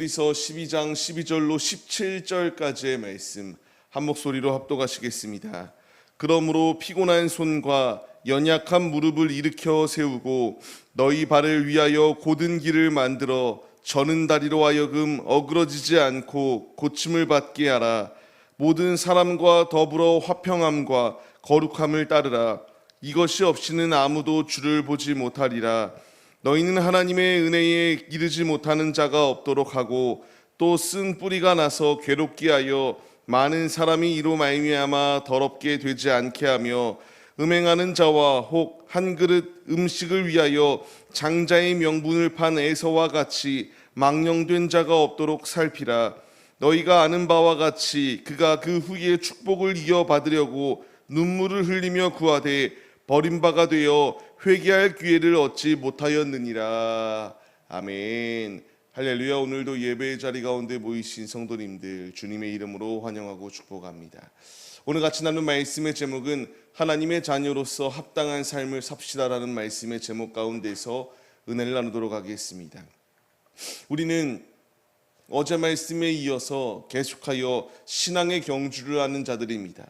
히브리서 12장 12절로 17절까지의 말씀 한 목소리로 합독하시겠습니다. 그러므로 피곤한 손과 연약한 무릎을 일으켜 세우고 너희 발을 위하여 곧은 길을 만들어 저는 다리로 하여금 어그러지지 않고 고침을 받게 하라. 모든 사람과 더불어 화평함과 거룩함을 따르라. 이것이 없이는 아무도 주를 보지 못하리라. 너희는 하나님의 은혜에 이르지 못하는 자가 없도록 하고 또 쓴 뿌리가 나서 괴롭게 하여 많은 사람이 이로 말미암아 더럽게 되지 않게 하며 음행하는 자와 혹 한 그릇 음식을 위하여 장자의 명분을 판 에서와 같이 망령된 자가 없도록 살피라. 너희가 아는 바와 같이 그가 그 후에 축복을 이어받으려고 눈물을 흘리며 구하되 버림바가 되어 회개할 기회를 얻지 못하였느니라. 아멘. 할렐루야. 오늘도 예배의 자리 가운데 모이신 성도님들 주님의 이름으로 환영하고 축복합니다. 오늘 같이 나눈 말씀의 제목은 하나님의 자녀로서 합당한 삶을 삽시다라는 말씀의 제목 가운데서 은혜를 나누도록 하겠습니다. 우리는 어제 말씀에 이어서 계속하여 신앙의 경주를 하는 자들입니다.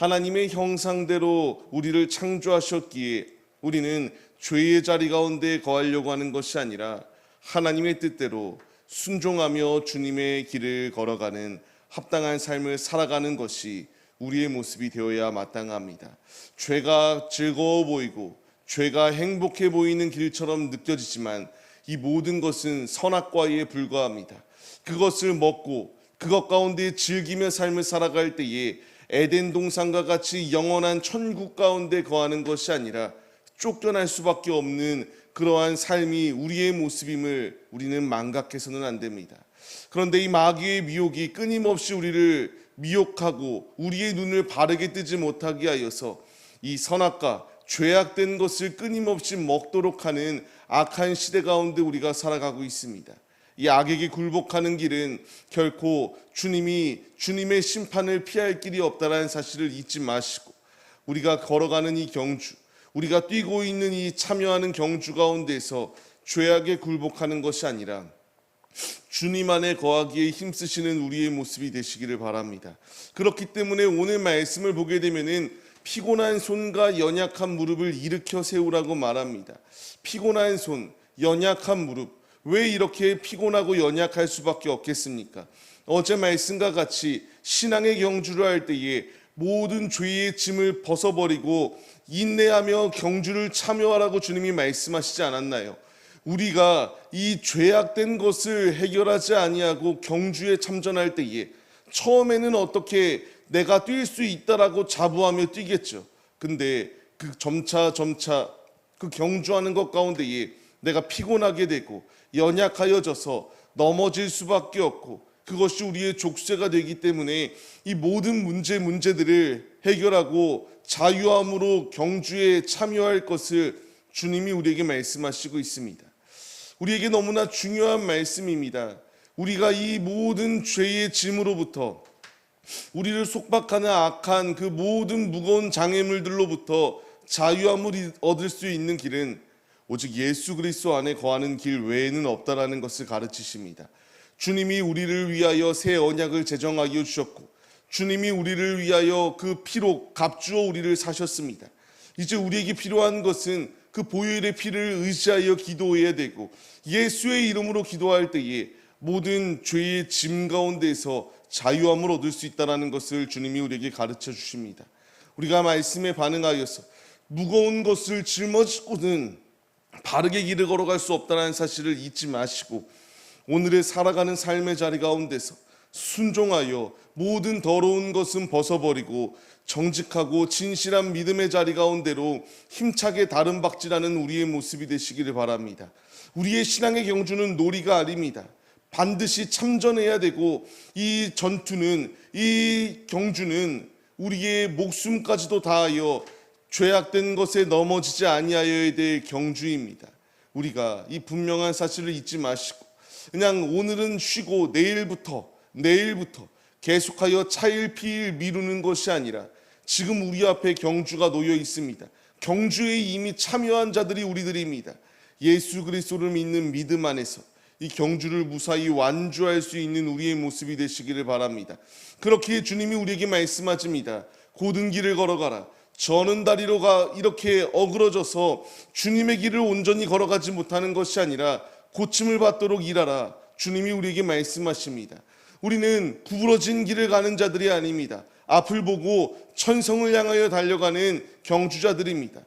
하나님의 형상대로 우리를 창조하셨기에 우리는 죄의 자리 가운데 거하려고 하는 것이 아니라 하나님의 뜻대로 순종하며 주님의 길을 걸어가는 합당한 삶을 살아가는 것이 우리의 모습이 되어야 마땅합니다. 죄가 즐거워 보이고 죄가 행복해 보이는 길처럼 느껴지지만 이 모든 것은 선악과에 불과합니다. 그것을 먹고 그것 가운데 즐기며 삶을 살아갈 때에 에덴 동산과 같이 영원한 천국 가운데 거하는 것이 아니라 쫓겨날 수밖에 없는 그러한 삶이 우리의 모습임을 우리는 망각해서는 안 됩니다. 그런데 이 마귀의 미혹이 끊임없이 우리를 미혹하고 우리의 눈을 바르게 뜨지 못하게 하여서 이 선악과 죄악된 것을 끊임없이 먹도록 하는 악한 시대 가운데 우리가 살아가고 있습니다. 이 악에게 굴복하는 길은 결코 주님이 주님의 심판을 피할 길이 없다라는 사실을 잊지 마시고 우리가 걸어가는 이 경주, 우리가 뛰고 있는 이 참여하는 경주 가운데서 죄악에 굴복하는 것이 아니라 주님 안에 거하기에 힘쓰시는 우리의 모습이 되시기를 바랍니다. 그렇기 때문에 오늘 말씀을 보게 되면은 피곤한 손과 연약한 무릎을 일으켜 세우라고 말합니다. 피곤한 손, 연약한 무릎. 왜 이렇게 피곤하고 연약할 수밖에 없겠습니까? 어제 말씀과 같이 신앙의 경주를 할 때에 모든 죄의 짐을 벗어버리고 인내하며 경주를 참여하라고 주님이 말씀하시지 않았나요? 우리가 이 죄악된 것을 해결하지 아니하고 경주에 참전할 때에 처음에는 어떻게 내가 뛸 수 있다라고 자부하며 뛰겠죠. 근데 그 점차 점차 그 경주하는 것 가운데에 내가 피곤하게 되고 연약하여져서 넘어질 수밖에 없고 그것이 우리의 족쇄가 되기 때문에 이 모든 문제 문제들을 해결하고 자유함으로 경주에 참여할 것을 주님이 우리에게 말씀하시고 있습니다. 우리에게 너무나 중요한 말씀입니다. 우리가 이 모든 죄의 짐으로부터 우리를 속박하는 악한 그 모든 무거운 장애물들로부터 자유함을 얻을 수 있는 길은 오직 예수 그리스도 안에 거하는 길 외에는 없다라는 것을 가르치십니다. 주님이 우리를 위하여 새 언약을 제정하여 주셨고 주님이 우리를 위하여 그 피로 값주어 우리를 사셨습니다. 이제 우리에게 필요한 것은 그 보혈의 피를 의지하여 기도해야 되고 예수의 이름으로 기도할 때에 모든 죄의 짐 가운데서 자유함을 얻을 수 있다라는 것을 주님이 우리에게 가르쳐 주십니다. 우리가 말씀에 반응하여서 무거운 것을 짊어지고는 바르게 길을 걸어갈 수 없다는 사실을 잊지 마시고 오늘의 살아가는 삶의 자리 가운데서 순종하여 모든 더러운 것은 벗어버리고 정직하고 진실한 믿음의 자리 가운데로 힘차게 다른 박질하는 우리의 모습이 되시기를 바랍니다. 우리의 신앙의 경주는 놀이가 아닙니다. 반드시 참전해야 되고 이 전투는 이 경주는 우리의 목숨까지도 다하여 죄악된 것에 넘어지지 아니하여야 될 경주입니다. 우리가 이 분명한 사실을 잊지 마시고 그냥 오늘은 쉬고 내일부터 내일부터 계속하여 차일피일 미루는 것이 아니라 지금 우리 앞에 경주가 놓여 있습니다. 경주에 이미 참여한 자들이 우리들입니다. 예수 그리스도를 믿는 믿음 안에서 이 경주를 무사히 완주할 수 있는 우리의 모습이 되시기를 바랍니다. 그렇게 주님이 우리에게 말씀하십니다. 고든 길을 걸어가라. 저는 다리로가 이렇게 어그러져서 주님의 길을 온전히 걸어가지 못하는 것이 아니라 고침을 받도록 일하라. 주님이 우리에게 말씀하십니다. 우리는 구부러진 길을 가는 자들이 아닙니다. 앞을 보고 천성을 향하여 달려가는 경주자들입니다.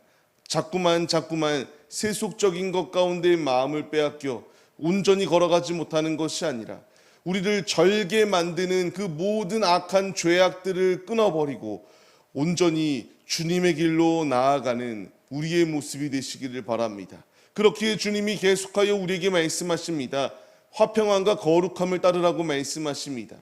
자꾸만 자꾸만 세속적인 것 가운데 마음을 빼앗겨 온전히 걸어가지 못하는 것이 아니라 우리를 절게 만드는 그 모든 악한 죄악들을 끊어버리고 온전히 주님의 길로 나아가는 우리의 모습이 되시기를 바랍니다. 그렇게 주님이 계속하여 우리에게 말씀하십니다. 화평함과 거룩함을 따르라고 말씀하십니다.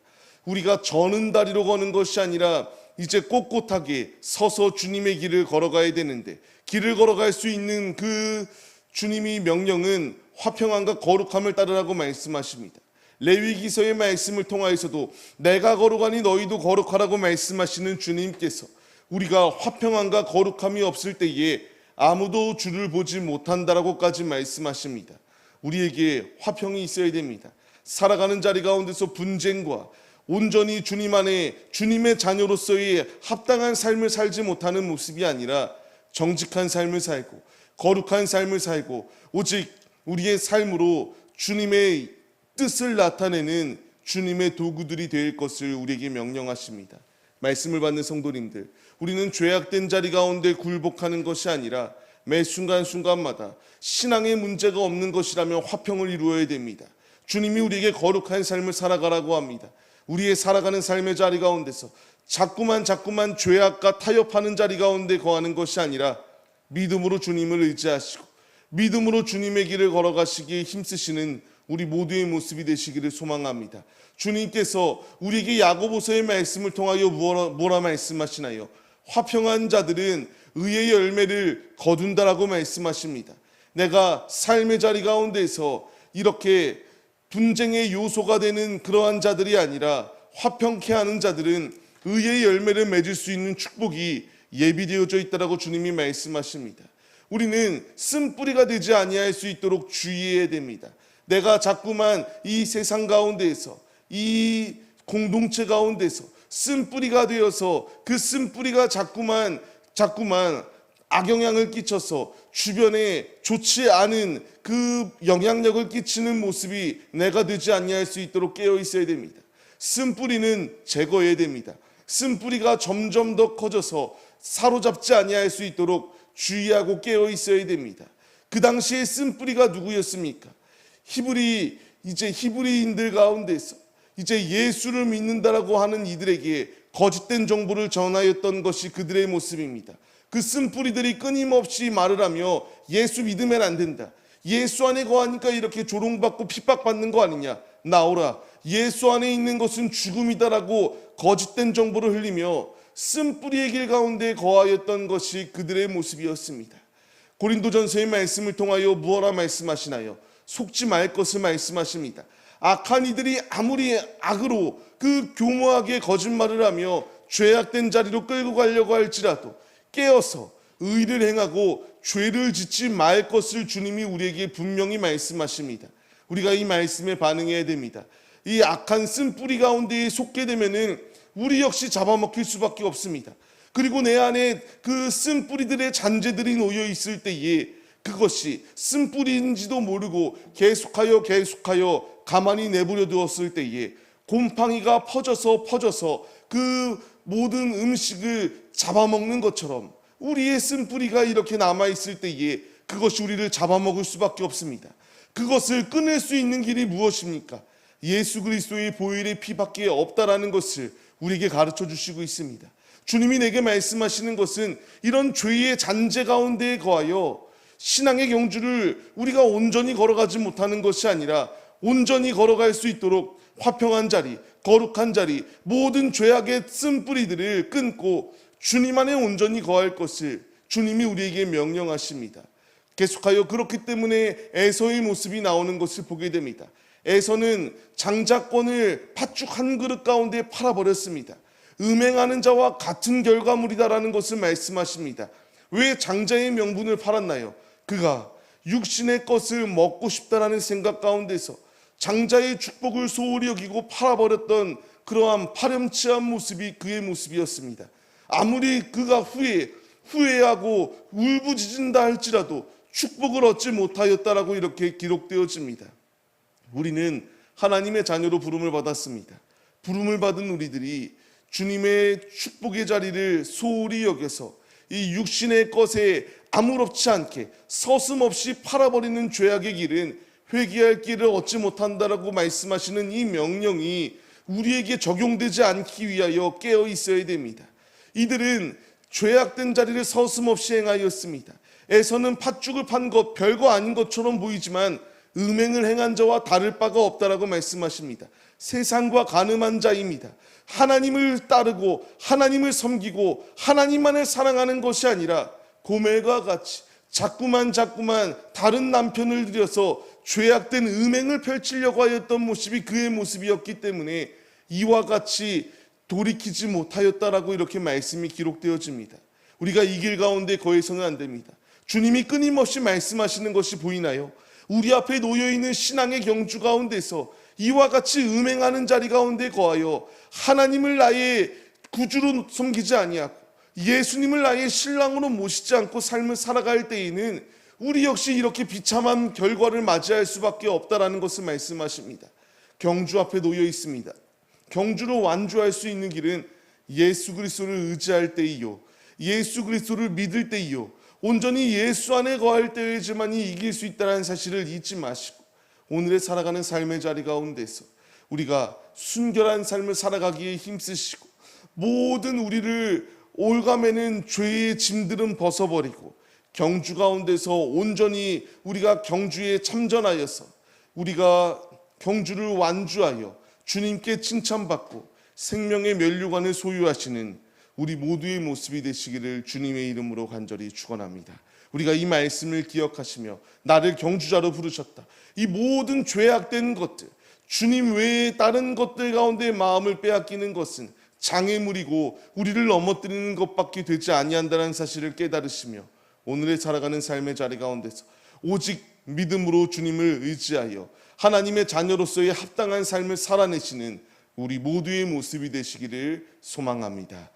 우리가 저는 다리로 거는 것이 아니라 이제 꼿꼿하게 서서 주님의 길을 걸어가야 되는데 길을 걸어갈 수 있는 그 주님이 명령은 화평함과 거룩함을 따르라고 말씀하십니다. 레위기서의 말씀을 통하여서도 내가 거룩하니 너희도 거룩하라고 말씀하시는 주님께서 우리가 화평함과 거룩함이 없을 때에 아무도 주를 보지 못한다라고까지 말씀하십니다. 우리에게 화평이 있어야 됩니다. 살아가는 자리 가운데서 분쟁과 온전히 주님 안에 주님의 자녀로서의 합당한 삶을 살지 못하는 모습이 아니라 정직한 삶을 살고 거룩한 삶을 살고 오직 우리의 삶으로 주님의 뜻을 나타내는 주님의 도구들이 될 것을 우리에게 명령하십니다. 말씀을 받는 성도님들, 우리는 죄악된 자리 가운데 굴복하는 것이 아니라 매 순간순간마다 신앙의 문제가 없는 것이라면 화평을 이루어야 됩니다. 주님이 우리에게 거룩한 삶을 살아가라고 합니다. 우리의 살아가는 삶의 자리 가운데서 자꾸만 자꾸만 죄악과 타협하는 자리 가운데 거하는 것이 아니라 믿음으로 주님을 의지하시고 믿음으로 주님의 길을 걸어가시기에 힘쓰시는 우리 모두의 모습이 되시기를 소망합니다. 주님께서 우리에게 야고보서의 말씀을 통하여 뭐라, 뭐라 말씀하시나요? 화평한 자들은 의의 열매를 거둔다라고 말씀하십니다. 내가 삶의 자리 가운데서 이렇게 분쟁의 요소가 되는 그러한 자들이 아니라 화평케 하는 자들은 의의 열매를 맺을 수 있는 축복이 예비되어져 있다라고 주님이 말씀하십니다. 우리는 쓴뿌리가 되지 아니할 수 있도록 주의해야 됩니다. 내가 자꾸만 이 세상 가운데에서 이 공동체 가운데서 쓴뿌리가 되어서 그 쓴뿌리가 자꾸만 자꾸만 악영향을 끼쳐서 주변에 좋지 않은 그 영향력을 끼치는 모습이 내가 되지 아니할 수 있도록 깨어 있어야 됩니다. 쓴뿌리는 제거해야 됩니다. 쓴뿌리가 점점 더 커져서 사로잡지 아니할 수 있도록 주의하고 깨어 있어야 됩니다. 그 당시에 쓴뿌리가 누구였습니까? 히브리 이제 히브리인들 가운데서 이제 예수를 믿는다라고 하는 이들에게 거짓된 정보를 전하였던 것이 그들의 모습입니다. 그 쓴뿌리들이 끊임없이 말을 하며 예수 믿으면 안 된다. 예수 안에 거하니까 이렇게 조롱받고 핍박받는 거 아니냐. 나오라. 예수 안에 있는 것은 죽음이다라고 거짓된 정보를 흘리며 쓴뿌리의 길 가운데 거하였던 것이 그들의 모습이었습니다. 고린도전서의 말씀을 통하여 무엇라 말씀하시나요? 속지 말 것을 말씀하십니다. 악한 이들이 아무리 악으로 그 교모하게 거짓말을 하며 죄악된 자리로 끌고 가려고 할지라도 깨어서 의를 행하고 죄를 짓지 말 것을 주님이 우리에게 분명히 말씀하십니다. 우리가 이 말씀에 반응해야 됩니다. 이 악한 쓴뿌리 가운데에 속게 되면은 우리 역시 잡아먹힐 수밖에 없습니다. 그리고 내 안에 그 쓴뿌리들의 잔재들이 놓여 있을 때에 그것이 쓴뿌리인지도 모르고 계속하여 계속하여 가만히 내버려 두었을 때에 곰팡이가 퍼져서 퍼져서 그 모든 음식을 잡아먹는 것처럼 우리의 쓴뿌리가 이렇게 남아있을 때에 그것이 우리를 잡아먹을 수밖에 없습니다. 그것을 끊을 수 있는 길이 무엇입니까? 예수 그리스도의 보혈의 피밖에 없다라는 것을 우리에게 가르쳐 주시고 있습니다. 주님이 내게 말씀하시는 것은 이런 죄의 잔재 가운데에 거하여 신앙의 경주를 우리가 온전히 걸어가지 못하는 것이 아니라 온전히 걸어갈 수 있도록 화평한 자리, 거룩한 자리, 모든 죄악의 쓴뿌리들을 끊고 주님 안에 온전히 거할 것을 주님이 우리에게 명령하십니다. 계속하여 그렇기 때문에 에서의 모습이 나오는 것을 보게 됩니다. 에서는 장자권을 팥죽 한 그릇 가운데 팔아버렸습니다. 음행하는 자와 같은 결과물이다라는 것을 말씀하십니다. 왜 장자의 명분을 팔았나요? 그가 육신의 것을 먹고 싶다라는 생각 가운데서 장자의 축복을 소홀히 여기고 팔아버렸던 그러한 파렴치한 모습이 그의 모습이었습니다. 아무리 그가 후회, 후회하고 울부짖은다 할지라도 축복을 얻지 못하였다라고 이렇게 기록되어집니다. 우리는 하나님의 자녀로 부름을 받았습니다. 부름을 받은 우리들이 주님의 축복의 자리를 소홀히 여겨서 이 육신의 것에 아무렇지 않게 서슴없이 팔아버리는 죄악의 길은 회개할 길을 얻지 못한다라고 말씀하시는 이 명령이 우리에게 적용되지 않기 위하여 깨어 있어야 됩니다. 이들은 죄악된 자리를 서슴없이 행하였습니다. 에서는 팥죽을 판 것 별거 아닌 것처럼 보이지만 음행을 행한 자와 다를 바가 없다라고 말씀하십니다. 세상과 가늠한 자입니다. 하나님을 따르고 하나님을 섬기고 하나님만을 사랑하는 것이 아니라 고멜과 같이 자꾸만 자꾸만 다른 남편을 들여서 죄악된 음행을 펼치려고 하였던 모습이 그의 모습이었기 때문에 이와 같이 돌이키지 못하였다라고 이렇게 말씀이 기록되어집니다. 우리가 이 길 가운데 거해서는 안 됩니다. 주님이 끊임없이 말씀하시는 것이 보이나요? 우리 앞에 놓여 있는 신앙의 경주 가운데서 이와 같이 음행하는 자리 가운데 거하여 하나님을 나의 구주로 섬기지 아니하고 예수님을 나의 신랑으로 모시지 않고 삶을 살아갈 때에는 우리 역시 이렇게 비참한 결과를 맞이할 수밖에 없다라는 것을 말씀하십니다. 경주 앞에 놓여 있습니다. 경주로 완주할 수 있는 길은 예수 그리스도를 의지할 때이요. 예수 그리스도를 믿을 때이요. 온전히 예수 안에 거할 때에지만이 이길 수 있다는 사실을 잊지 마시고 오늘의 살아가는 삶의 자리 가운데서 우리가 순결한 삶을 살아가기에 힘쓰시고 모든 우리를 올가매는 죄의 짐들은 벗어버리고 경주 가운데서 온전히 우리가 경주에 참전하여서 우리가 경주를 완주하여 주님께 칭찬받고 생명의 면류관을 소유하시는 우리 모두의 모습이 되시기를 주님의 이름으로 간절히 축원합니다. 우리가 이 말씀을 기억하시며 나를 경주자로 부르셨다. 이 모든 죄악된 것들, 주님 외에 다른 것들 가운데 마음을 빼앗기는 것은 장애물이고 우리를 넘어뜨리는 것밖에 되지 아니한다는 사실을 깨달으시며 오늘의 살아가는 삶의 자리 가운데서 오직 믿음으로 주님을 의지하여 하나님의 자녀로서의 합당한 삶을 살아내시는 우리 모두의 모습이 되시기를 소망합니다.